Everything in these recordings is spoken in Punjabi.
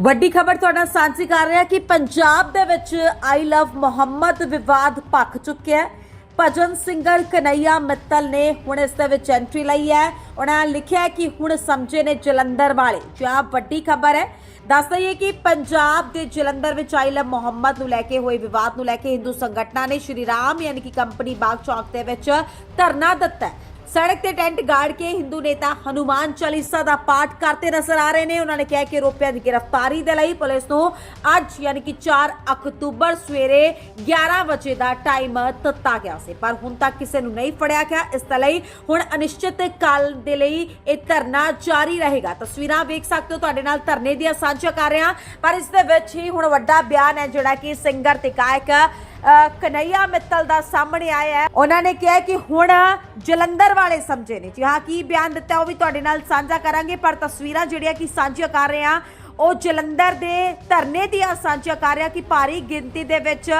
ਵੱਡੀ ਖਬਰ ਤੁਹਾਡਾ ਸਾਂਝੀ ਕਰ ਰਿਹਾ ਕਿ ਪੰਜਾਬ ਦੇ ਵਿੱਚ ਆਈ ਲਵ ਮੁਹੰਮਦ ਵਿਵਾਦ ਭਖ ਚੁੱਕਿਆ ਹੈ। ਭਜਨ ਸਿੰਗਰ ਕਨਈਆ ਮਿੱਤਲ ਨੇ ਹੁਣ ਇਸ ਦੇ ਵਿੱਚ ਐਂਟਰੀ ਲਈ ਹੈ। ਉਹਨਾਂ ਲਿਖਿਆ ਕਿ ਹੁਣ ਸਮਝੇ ਨੇ ਜਲੰਧਰ ਵਾਲੇ। ਜਾਂ ਵੱਡੀ ਖਬਰ ਹੈ। ਦੱਸ ਦਈਏ ਕਿ ਪੰਜਾਬ ਦੇ ਜਲੰਧਰ ਵਿੱਚ ਆਈ ਲਵ ਮੁਹੰਮਦ ਨੂੰ ਲੈ ਕੇ ਹੋਏ ਵਿਵਾਦ ਨੂੰ ਲੈ ਕੇ ਹਿੰਦੂ ਸੰਗਠਨਾਂ ਨੇ ਸ਼੍ਰੀ ਰਾਮ ਯਾਨੀ ਕਿ ਕੰਪਨੀ ਬਾਗ ਚੌਕ ਦੇ ਵਿੱਚ ਧਰਨਾ ਦਿੱਤਾ ਹੈ। ਸੜਕ ਤੇ ਟੈਂਟ ਗਾੜ ਕੇ ਹਿੰਦੂ ਨੇਤਾ ਹਨੂਮਾਨ ਚਾਲੀਸਾ ਦਾ ਪਾਠ ਕਰਦੇ ਨਜ਼ਰ ਆ ਰਹੇ ਨੇ। ਉਹਨਾਂ ਨੇ ਕਿਹਾ ਕਿ ਰੋਪਿਆਂ ਦੀ ਗ੍ਰਿਫਤਾਰੀ ਦੇ ਲਈ ਪੁਲਿਸ ਨੂੰ ਅੱਜ ਯਾਨੀ ਕਿ 4 ਅਕਤੂਬਰ ਸਵੇਰੇ 11 ਵਜੇ ਦਾ ਟਾਈਮ ਦਿੱਤਾ ਗਿਆ ਸੀ। ਪਰ ਹੁਣ ਤੱਕ ਕਿਸੇ ਨੂੰ ਨਹੀਂ ਫੜਿਆ ਗਿਆ। ਇਸ ਦੇ ਲਈ ਹੁਣ ਅਨਿਸ਼ਚਿਤ ਕਾਲ ਦੇ ਲਈ ਇਹ ਧਰਨਾ ਜਾਰੀ ਰਹੇਗਾ। ਤਸਵੀਰਾਂ ਵੇਖ ਸਕਦੇ ਹੋ ਤੁਹਾਡੇ ਨਾਲ ਧਰਨੇ ਦੀਆਂ ਸਾਂਝਾ ਕਰ ਰਿਹਾ। ਪਰ ਇਸ ਦੇ ਵਿੱਚ ਹੀ ਹੁਣ ਵੱਡਾ ਬਿਆਨ ਹੈ ਜਿਹੜਾ ਕਿ ਸਿੰਗਰ ਤੇ ਗਾਇਕ ਕਨਈਆ ਮਿੱਤਲ ਦਾ ਸਾਹਮਣੇ ਆਇਆ ਹੈ। ਉਹਨਾਂ ਨੇ ਕਿਹਾ ਕਿ ਹੁਣ ਜਲੰਧਰ ਵਾਲੇ ਸਮਝੇ ਨੇ। ਜੀ ਹਾਂ, ਕੀ ਬਿਆਨ ਦਿੱਤਾ ਉਹ ਵੀ ਤੁਹਾਡੇ ਨਾਲ ਸਾਂਝਾ ਕਰਾਂਗੇ, ਪਰ ਤਸਵੀਰਾਂ ਜਿਹੜੀਆਂ ਕਿ ਸਾਂਝੀਆਂ ਕਰ ਰਹੇ ਹਾਂ ਉਹ ਜਲੰਧਰ ਦੇ ਧਰਨੇ ਦੀਆਂ ਸਾਂਝੀਆਂ ਕਰ ਰਿਹਾ ਕਿ ਭਾਰੀ ਗਿਣਤੀ ਦੇ ਵਿੱਚ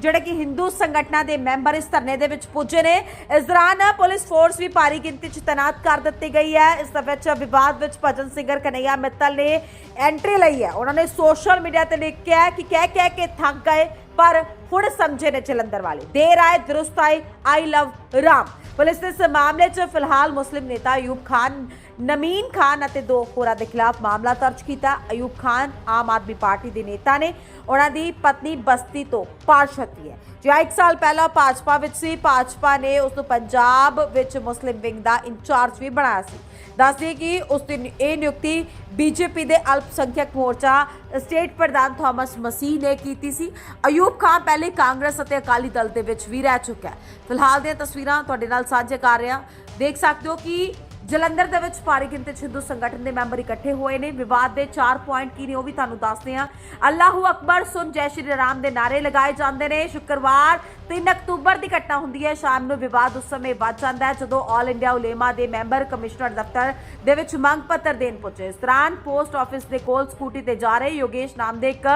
ਜਿਹੜੇ ਕਿ ਹਿੰਦੂ ਸੰਗਠਨਾਂ ਦੇ ਮੈਂਬਰ ਇਸ ਧਰਨੇ ਦੇ ਵਿੱਚ ਪੁੱਜੇ ਨੇ। ਇਸ ਦੌਰਾਨ ਪੁਲਿਸ ਫੋਰਸ ਵੀ ਭਾਰੀ ਗਿਣਤੀ 'ਚ ਤੈਨਾਤ ਕਰ ਦਿੱਤੀ ਗਈ ਹੈ। ਇਸ ਦੇ ਵਿੱਚ ਵਿਵਾਦ ਵਿੱਚ ਭਜਨ ਸਿੰਗਰ ਕਨਈਆ ਮਿੱਤਲ ਨੇ ਐਂਟਰੀ ਲਈ ਹੈ। ਉਹਨਾਂ ਨੇ ਸੋਸ਼ਲ ਮੀਡੀਆ ਤੇ ਲਿਖਿਆ ਕਿ ਕਹਿ ਕਹਿ ਕੇ ਥੱਕ ਗਏ, ਪਰ ਹੁਣ ਸਮਝੇ ਨੇ ਜਲੰਧਰ ਵਾਲੇ। ਦੇਰ ਆਏ, ਦਰੁਸਤ ਆਏ ਆਈ ਲਵ ਰਾਮ। ਪੁਲਿਸ ਨੇ ਇਸ ਮਾਮਲੇ 'ਚ ਫਿਲਹਾਲ ਮੁਸਲਿਮ ਨੇਤਾ ਅਯੂਬ ਖਾਨ ਨਮੀਨ ਖਾਨ ਅਤੇ ਦੋ ਹੋਰਾਂ ਦੇ ਖਿਲਾਫ ਮਾਮਲਾ ਦਰਜ ਕੀਤਾ। ਅਯੂਬ ਖਾਨ ਆਮ ਆਦਮੀ ਪਾਰਟੀ ਦੇ ਨੇਤਾ ਨੇ। ਉਹਨਾਂ ਦੀ ਪਤਨੀ ਬਸਤੀ ਤੋਂ ਪਾਰਸ਼ਤੀ ਹੈ। ਜਿਹੜਾ ਇੱਕ ਸਾਲ ਪਹਿਲਾਂ ਭਾਜਪਾ ਵਿੱਚ ਸੀ, ਭਾਜਪਾ ਨੇ ਉਸ ਨੂੰ ਪੰਜਾਬ ਵਿੱਚ ਮੁਸਲਿਮ ਵਿੰਗ ਦਾ ਇੰਚਾਰਜ ਵੀ ਬਣਾਇਆ ਸੀ। ਦੱਸਦੇ ਕਿ ਉਸ ਦੀ ਨਿ- ਇਹ ਨਿਯੁਕਤੀ ਬੀਜੇਪੀ ਦੇ ਅਲਪਸੰਖਿਅਕ ਮੋਰਚਾ ਸਟੇਟ ਪ੍ਰਧਾਨ ਥਾਮਸ ਮਸੀਹ ਨੇ ਕੀਤੀ ਸੀ। ਅਯੂਬ ਖਾਨ ਪਹਿਲੇ ਕਾਂਗਰਸ ਅਤੇ ਅਕਾਲੀ ਦਲ ਦੇ ਵਿੱਚ ਵੀ ਰਹਿ ਚੁੱਕਾ ਹੈ। ਫਿਲਹਾਲ ਦੀਆਂ ਤਸਵੀਰਾਂ ਤੁਹਾਡੇ ਨਾਲ ਸਾਂਝੇ ਕਰ ਰਿਹਾ। ਦੇਖ ਸਕਦੇ ਹੋ ਕਿ ਜਲੰਧਰ ਦੇ ਵਿੱਚ ਭਾਰੀ ਗਿਣਤੀ 'ਚ ਹਿੰਦੂ ਸੰਗਠਨ ਦੇ ਮੈਂਬਰ ਇਕੱਠੇ ਹੋਏ ਨੇ। ਵਿਵਾਦ ਦੇ 4 ਪੁਆਇੰਟ ਕੀ ਨੇ ਉਹ ਵੀ ਤੁਹਾਨੂੰ ਦੱਸਦੇ ਹਾਂ। ਅੱਲਾਹੂ ਅਕਬਰ, ਸੁਨ ਜੈ ਸ਼੍ਰੀ ਰਾਮ ਦੇ ਨਾਰੇ ਲਗਾਏ ਜਾਂਦੇ ਨੇ। ਸ਼ੁੱਕਰਵਾਰ 3 ਅਕਤੂਬਰ ਦੀ ਘਟਨਾ ਹੁੰਦੀ ਹੈ। ਸ਼ਾਮ ਨੂੰ ਵਿਵਾਦ ਉਸ ਸਮੇਂ ਵੱਧ ਜਾਂਦਾ ਹੈ ਜਦੋਂ ਆਲ ਇੰਡੀਆ ਉਲੇਮਾ ਦੇ ਮੈਂਬਰ ਕਮਿਸ਼ਨਰ ਦਫ਼ਤਰ ਦੇ ਵਿੱਚ ਮੰਗ ਪੱਤਰ ਦੇਣ ਪਹੁੰਚੇ। ਇਸ ਦੌਰਾਨ ਪੋਸਟ ਆਫਿਸ ਦੇ ਕੋਲ ਸਕੂਟੀ ਤੇ ਜਾ ਰਹੇ ਯੋਗੇਸ਼ ਨਾਮ ਦੇ ਇੱਕ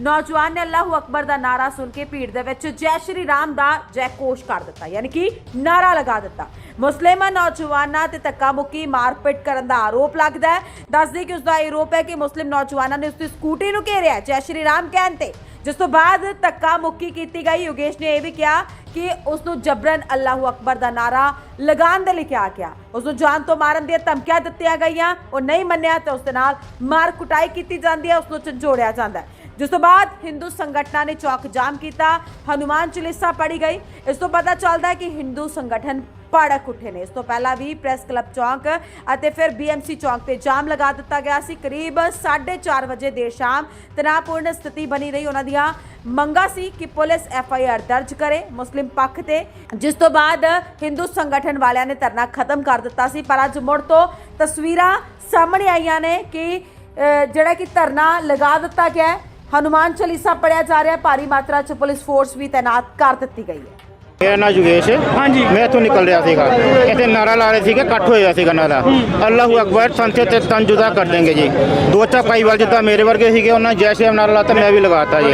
ਨੌਜਵਾਨ ਨੇ ਅੱਲਾਹੂ ਅਕਬਰ ਦਾ ਨਾਰਾ ਸੁਣ ਕੇ ਭੀੜ ਦੇ ਵਿੱਚ ਜੈ ਸ਼੍ਰੀ ਰਾਮ ਦਾ ਜੈਕੋਸ਼ ਕਰ ਦਿੱਤਾ, ਯਾਨੀ ਕਿ ਨਾਰਾ ਲਗਾ ਦਿੱਤਾ। ਮੁਸਲਿਮ, ਨੌਜਵਾਨਾਂ ਤੇ ਧੱਕਾ ਮੁੱਕੀ ਮਾਰਪੀਟ ਕਰਨ ਦਾ ਆਰੋਪ ਲੱਗਦਾ ਹੈ। ਦੱਸਦੇ ਕਿ ਉਸ ਦਾ ਆਰੋਪ ਹੈ ਕਿ ਮੁਸਲਿਮ ਨੌਜਵਾਨਾਂ ਨੇ ਉਸ ਦੀ ਸਕੂਟੀ ਨੂੰ ਘੇਰਿਆ। ਜੈ ਸ਼੍ਰੀ ਰਾਮ ਕਹਿਣ ਤੇ ਜਿਸ ਤੋਂ ਬਾਅਦ ਧੱਕਾ ਮੁੱਕੀ ਕੀਤੀ ਗਈ। ਯੋਗੇਸ਼ ਨੇ ਇਹ ਵੀ ਕਿਹਾ ਕਿ ਉਸ ਨੂੰ ਜਬਰਨ ਅੱਲਾਹੂ ਅਕਬਰ ਦਾ ਨਾਰਾ ਲਗਾਉਣ ਦੇ ਲਈ ਕਿਹਾ ਗਿਆ। ਉਸ ਨੂੰ ਜਾਨ ਤੋਂ ਮਾਰਨ ਦੀਆਂ ਧਮਕੀਆਂ ਦਿੱਤੀਆਂ ਗਈਆਂ। ਉਹ ਨਹੀਂ ਮੰਨਿਆ ਤੇ ਉਸ ਦੇ ਨਾਲ ਮਾਰ ਕੁਟਾਈ ਕੀਤੀ ਜਾਂਦੀ ਹੈ। ਉਸ ਨੂੰ ਝੰਜੋੜਿਆ ਜਾਂਦਾ ਹੈ। ਜਿਸ ਤੋਂ ਬਾਅਦ ਹਿੰਦੂ ਸੰਗਠਨਾਂ ਨੇ ਚੌਕ ਜਾਮ ਕੀਤਾ। ਹਨੂਮਾਨ ਚਾਲੀਸਾ ਪੜੀ ਗਈ। ਇਸ ਤੋਂ ਪਤਾ ਚੱਲਦਾ ਹੈ ਕਿ ਹਿੰਦੂ ਸੰਗਠਨ ਭੜਕ ਉੱਠੇ ਨੇ। ਇਸ ਤੋਂ ਪਹਿਲਾਂ ਵੀ ਪ੍ਰੈਸ ਕਲੱਬ ਚੌਂਕ ਅਤੇ ਫਿਰ ਬੀਐਮਸੀ ਚੌਂਕ ਤੇ ਜਾਮ ਲਗਾ ਦਿੱਤਾ ਗਿਆ ਸੀ। ਕਰੀਬ 4:30 ਵਜੇ ਦੇਰ ਸ਼ਾਮ ਤਣਾਅਪੂਰਨ ਸਥਿਤੀ ਬਣੀ ਰਹੀ। ਉਹਨਾਂ ਦੀਆਂ ਮੰਗਾ ਸੀ ਕਿ ਪੁਲਿਸ ਐੱਫ ਆਈ ਆਰ ਦਰਜ ਕਰੇ ਮੁਸਲਿਮ ਪੱਖ ਤੇ, ਜਿਸ ਤੋਂ ਬਾਅਦ ਹਿੰਦੂ ਸੰਗਠਨ ਵਾਲਿਆਂ ਨੇ ਧਰਨਾ ਖਤਮ ਕਰ ਦਿੱਤਾ ਸੀ। ਪਰ ਅੱਜ ਮੁੜ ਤੋਂ ਤਸਵੀਰਾਂ ਸਾਹਮਣੇ ਆਈਆਂ ਨੇ ਕਿ ਜਿਹੜਾ ਕਿ ਧਰਨਾ ਲਗਾ ਦਿੱਤਾ ਗਿਆ ਹੈ। ਹਨੂਮਾਨ ਚਾਲੀਸਾ ਪੜਿਆ ਜਾ ਰਿਹਾ ਭਾਰੀ ਮਾਤਰਾ 'ਚ ਪੁਲਿਸ ਫੋਰਸ ਵੀ ਤਾਇਨਾਤ ਕਰ ਦਿੱਤੀ ਗਈ ਹੈ। ਮੇਰਾ ਨਾਂ ਯੋਗੇਸ਼ ਹੈ। ਹਾਂਜੀ। ਮੈਂ ਇੱਥੋਂ ਨਿਕਲ ਰਿਹਾ ਸੀਗਾ। ਇੱਥੇ ਨਾਰਾ ਲਾ ਰਹੇ ਸੀਗੇ ਇਕੱਠ ਹੋਇਆ ਸੀਗਾ ਨਾਰਾ। ਅੱਲਾਹੂ ਅਕਬਰ ਸੰਥੇ ਤੇ ਤਨ ਜੁਦਾ ਕਰ ਦੇਂਗੇ ਜੀ। ਦੋ ਚਾ ਪਾਈਵਾਲ ਜਿੱਦਾਂ ਮੇਰੇ ਵਰਗੇ ਸੀਗੇ ਉਹਨਾਂ ਜੈ ਸ਼੍ਰੀ ਰਾਮ ਨਾਰਾ ਲਾਤਾ ਮੈਂ ਵੀ ਲਗਾਤਾ ਜੀ।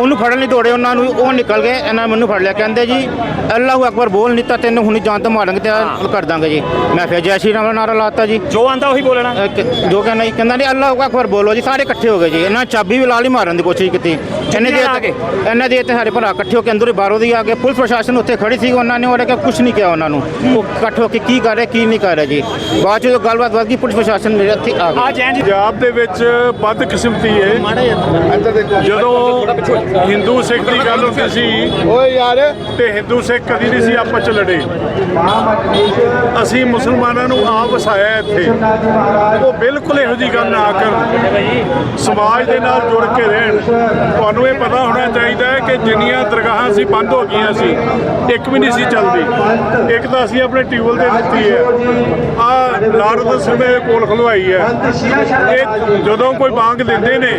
ਉਹਨੂੰ ਫੜਨ ਲਈ ਦੌੜੇ ਉਹਨਾਂ ਨੂੰ ਉਹ ਨਿਕਲ ਗਏ ਇਹਨਾਂ ਮੈਨੂੰ ਫੜ ਲਿਆ। ਕਹਿੰਦੇ ਜੀ ਅੱਲਾਹੂ ਅਕਬਰ ਬੋਲ ਨਹੀਂ ਤਾਂ ਤੈਨੂੰ ਹੁਣੀ ਜਾਨ ਤੋਂ ਮਾਰਾਂਗੇ ਤੇ ਕਰ ਦਾਂਗੇ ਜੀ। ਮੈਂ ਫਿਰ ਜੈ ਸ਼੍ਰੀ ਰਾਮ ਦਾ ਨਾਰਾ ਲਾਤਾ ਜੀ। ਜੋ ਆਂਦਾ ਉਹੀ ਬੋਲਣਾ। ਜੋ ਕਹਿੰਦਾ ਜੀ ਕਹਿੰਦਾ ਨਹੀਂ ਅੱਲਾਹੂ ਅਕਬਰ ਬੋਲੋ ਜੀ ਸਾਰੇ ਇਕੱਠੇ ਹੋ ਗਏ ਜੀ। ਇਹਨਾਂ ਚਾਬੀ ਵੀ ਲਾ ਲਈ ਮਾਰਨ ਦੀ ਕੋਸ਼ਿਸ਼ ਕੀਤੀ। ਇਹਨੇ ਦੇ ਆ ਕੇ? ਇਹਨਾਂ ਦੇ ਤੇ ਸਾਡੇ ਭਰਾ ਇਕੱਠੇ ਹੋ ਕੇ ਅੰਦਰੋਂ ਬਾਹਰੋਂ ਦੀ ਆ ਕੇ ਪੁਲਿਸ ਪ੍ਰਸ਼ਾਸਨ ਉੱਥੇ ਖੜੀ ਸੀ ਉਹਨਾਂ ਨੇ ਉਹਨੇ ਕਿ ਕੁਝ ਨਹੀਂ ਕਿਹਾ ਉਹਨਾਂ ਨੂੰ। ਉਹ ਇਕੱਠ ਹੋ ਕੇ ਕੀ ਕਰ ਰਹੇ ਕੀ ਨਹੀਂ ਕਰ ਰਹੇ ਜੀ। ਬਾਅਦ ਚ ਗੱਲਬਾਤ ਵੱਧ ਗਈ ਪੁਲਿਸ ਪ੍ਰਸ਼ਾਸਨ ਮੇਰੇ ਇੱਥੇ ਆ ਗਿਆ ਆ ਜੈਨ ਜੀ ਪੰਜਾਬ ਦੇ ਵਿੱਚ ਵੱਧ ਕਿਸਮਤੀ ਹੈ ਜਦੋਂ ਹਿੰਦੂ ਸਿੱਖ ਦੀ ਗੱਲ ਹੁੰਦੀ ਸੀ ਓਏ ਯਾਰ। ਤੇ ਹਿੰਦੂ ਸਿੱਖ ਕਦੀ ਨਹੀਂ ਸੀ ਆਪਸ ਚ ਲੜੇ। ਅਸੀਂ ਮੁਸਲਮਾਨਾਂ ਨੂੰ ਆਪ ਵਸਾਇਆ ਇੱਥੇ। ਉਹ ਬਿਲਕੁਲ ਇਹੋ ਜੀ ਗੱਲ ਨਾ ਕਰਨ। ਸਮਾਜ ਦੇ ਨਾਲ ਜੁੜ ਕੇ ਰਹਿਣ। ਤੁਹਾਨੂੰ ਇਹ ਪਤਾ ਹੋਣਾ ਚਾਹੀਦਾ ਹੈ ਕਿ ਜਿੰਨੀਆਂ ਦਰਗਾਹਾਂ ਸੀ ਬੰਦ ਹੋ ਗਈਆਂ ਸੀ, ਇੱਕ ਵੀ ਨਹੀਂ ਸੀ ਚੱਲਦੀ। ਇੱਕ ਤਾਂ ਅਸੀਂ ਆਪਣੇ ਟਿਊਬਲ ਦੇ ਦਿੱਤੀ ਹੈ ਆ ਲਾਰਦ ਸਿੰਘ ਕੋਲ ਖਲਵਾਈ ਹੈ। ਇਹ ਜਦੋਂ ਕੋਈ ਬਾਂਗ ਦਿੰਦੇ ਨੇ,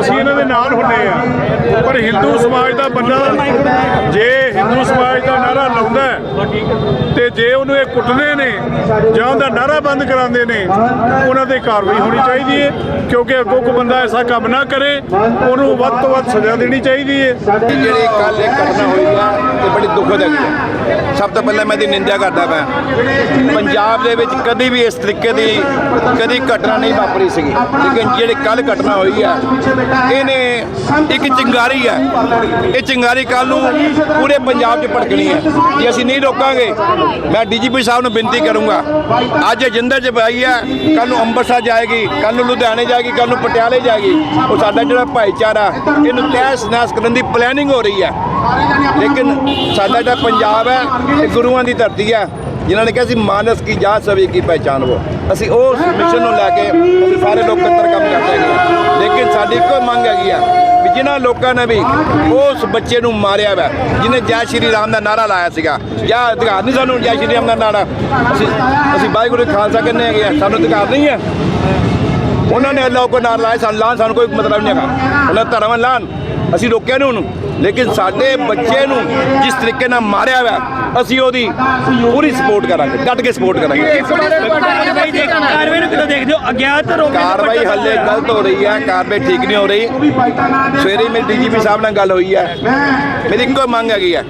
ਅਸੀਂ ਇਹਨਾਂ ਦੇ ਨਾਲ ਹੁੰਦੇ ਆ ਪਰ ਹਿੰਦੂ ਸਮਾਜ ਦਾ ਬੰਦਾ ਜੇ ਹਿੰਦੂ ਸਮਾਜ ਦਾ ਨਾਰਾ ਲਾਉਂਦਾ ਤੇ ਜੇ ਉਹਨੂੰ ਇਹ ਕੁੱਟਦੇ ਨੇ ਜਾਂ ਉਹਦਾ ਨਾਰਾ ਬੰਦ ਕਰਾਉਂਦੇ ਨੇ, ਉਹਨਾਂ ਤੇ ਕਾਰਵਾਈ ਹੋਣੀ ਚਾਹੀਦੀ ਹੈ, ਕਿਉਂਕਿ ਅੱਗੋਂ ਕੋਈ ਬੰਦਾ ਐਸਾ ਕੰਮ ਨਾ ਕਰੇ, ਉਹਨੂੰ ਵੱਧ ਤੋਂ ਵੱਧ ਸਜ਼ਾ ਦੇਣੀ ਚਾਹੀਦੀ ਹੈ। ਜਿਹੜੀ ਕੱਲ ਇਹ ਘਟਨਾ ਹੋਈ ਆ, ਇਹ ਬੜੀ ਦੁਖਦ ਹੈ। ਸਭ ਤੋਂ ਪਹਿਲਾਂ ਮੈਂ ਦੀ ਨਿੰਦਿਆ ਕਰਦਾ ਮੈਂ ਪੰਜਾਬ ਦੇ ਵਿੱਚ ਕਦੀ ਵੀ ਇਸ ਤਰੀਕੇ ਦੀ ਕਦੀ ਘਟਨਾ ਨਹੀਂ ਵਾਪਰੀ ਸੀਗੀ। ਲੇਕਿਨ ਜਿਹੜੀ ਕੱਲ ਘਟਨਾ ਹੋਈ ਹੈ ਇਹਨੇ ਇੱਕ ਚਿੰਗਾਰੀ ਹੈ। ਇਹ ਚਿੰਗਾਰੀ ਕੱਲ ਨੂੰ ਪੂਰੇ ਪੰਜਾਬ 'ਚ ਭੜਕਣੀ ਹੈ। ਜੇ ਅਸੀਂ ਨਹੀਂ ਰੋਕਾਂਗੇ, ਮੈਂ ਡੀਜੀਪੀ ਸਾਹਿਬ ਨੂੰ ਬੇਨਤੀ ਕਰੂੰਗਾ। ਅੱਜ ਜਿੰਦਰ 'ਚ ਹੈ ਕੱਲ ਨੂੰ ਅੰਮ੍ਰਿਤਸਰ ਜਾਏਗੀ ਕੱਲ ਨੂੰ ਲੁਧਿਆਣੇ ਜਾਏਗੀ ਕੱਲ ਨੂੰ ਪਟਿਆਲੇ ਜਾਏਗੀ। ਉਹ ਸਾਡਾ ਜਿਹੜਾ ਭਾਈਚਾਰਾ, ਇਹਨੂੰ ਤਹਿਸ ਨਹਿਸ ਕਰਨ ਦੀ ਪਲੈਨਿੰਗ ਹੋ ਰਹੀ ਹੈ। ਲੇਕਿਨ ਸਾਡਾ ਜਿਹੜਾ ਪੰਜਾਬ ਹੈ, ਇਹ ਗੁਰੂਆਂ ਦੀ ਧਰਤੀ ਹੈ, ਜਿਨ੍ਹਾਂ ਨੇ ਕਿਹਾ ਸੀ, ਮਾਨਸ ਕੀ ਜਾਤ ਸਭੀ ਕੀ ਪਹਿਚਾਨ ਉਹ ਅਸੀਂ ਉਸ ਮਿਸ਼ਨ ਨੂੰ ਲੈ ਕੇ ਸਾਰੇ ਲੋਕ ਇਕੱਤਰ ਕੰਮ ਕਰਦੇ ਹੈਗੇ ਲੇਕਿਨ ਸਾਡੀ ਇੱਕੋ ਮੰਗ ਹੈਗੀ ਆ ਜਿਨ੍ਹਾਂ ਲੋਕਾਂ ਨੇ ਵੀ ਉਸ ਬੱਚੇ ਨੂੰ ਮਾਰਿਆ ਵਾ, ਜਿਹਨੇ ਜੈ ਸ਼੍ਰੀ ਰਾਮ ਦਾ ਨਾਰਾ ਲਾਇਆ ਸੀਗਾ। ਜਾਂ ਅਧਿਕਾਰ ਨਹੀਂ ਸਾਨੂੰ ਜੈ ਸ਼੍ਰੀ ਰਾਮ ਦਾ ਨਾਰਾ। ਅਸੀਂ ਅਸੀਂ ਵਾਹਿਗੁਰੂ ਖਾਲਸਾ ਕਹਿੰਦੇ ਹੈਗੇ ਆ, ਸਾਨੂੰ ਅਧਿਕਾਰ ਨਹੀਂ ਹੈ। ਉਹਨਾਂ ਨੇ ਅੱਲਾਹ ਕੋ ਨਾਰ ਲਾਇਆ, ਸਾਨੂੰ ਲਾਉਣ ਸਾਨੂੰ ਕੋਈ ਮਤਲਬ ਨਹੀਂ ਹੈਗਾ। ਉਹਨਾਂ ਦਾ ਧਰਮ ਲਾਣ। ਅਸੀਂ ਰੋਕਿਆ ਨਹੀਂ ਉਹਨੂੰ। ਲੇਕਿਨ ਸਾਡੇ ਬੱਚੇ ਨੂੰ ਜਿਸ ਤਰੀਕੇ ਨਾਲ ਮਾਰਿਆ ਹੋਇਆ ਅਸੀਂ ਉਹਦੀ ਪੂਰੀ ਸਪੋਰਟ ਕਰਾਂਗੇ ਡਟ ਕੇ ਸਪੋਰਟ ਕਰਾਂਗੇ। ਕਾਰਵਾਈ ਦੇਖ ਕਾਰਵਾਈ ਨੂੰ ਕਿਦੋਂ ਦੇਖਦੇ ਹੋ ਅਗਿਆਤ ਰੋਕ ਕਾਰਵਾਈ ਹੱਲੇ ਗਲਤ ਹੋ ਰਹੀ ਹੈ ਕਾਰਵਾਈ ਠੀਕ ਨਹੀਂ ਹੋ ਰਹੀ। ਸਵੇਰੇ ਮੇਰੀ ਡੀਜੀਪੀ ਸਾਹਿਬ ਨਾਲ ਗੱਲ ਹੋਈ ਹੈ। ਮੇਰੀ ਇੱਕੋ ਮੰਗ ਹੈਗੀ ਹੈ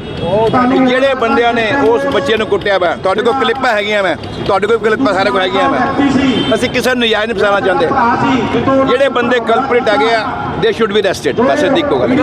ਜਿਹੜੇ ਬੰਦਿਆਂ ਨੇ ਉਸ ਬੱਚੇ ਨੂੰ ਕੁੱਟਿਆ ਵਾ ਤੁਹਾਡੇ ਕੋਲ ਕਲਿੱਪਾਂ ਹੈਗੀਆਂ ਮੈਂ ਤੁਹਾਡੇ ਕੋਲ ਕਲਿੱਪਾਂ ਸਾਰੇ ਕੋਲ ਹੈਗੀਆਂ ਮੈਂ ਅਸੀਂ ਕਿਸੇ ਨੂੰ ਨਜਾਇਜ਼ ਨਹੀਂ ਫਸਾਉਣਾ ਚਾਹੁੰਦੇ। ਜਿਹੜੇ ਬੰਦੇ ਕਲਪ੍ਰਿਟ ਹੈਗੇ ਆ ਦੇ ਸ਼ੁੱਡ ਬੀ ਅਰੈਸਟਡ ਬਸ ਇਹ ਇੱਕੋ ਗੱਲ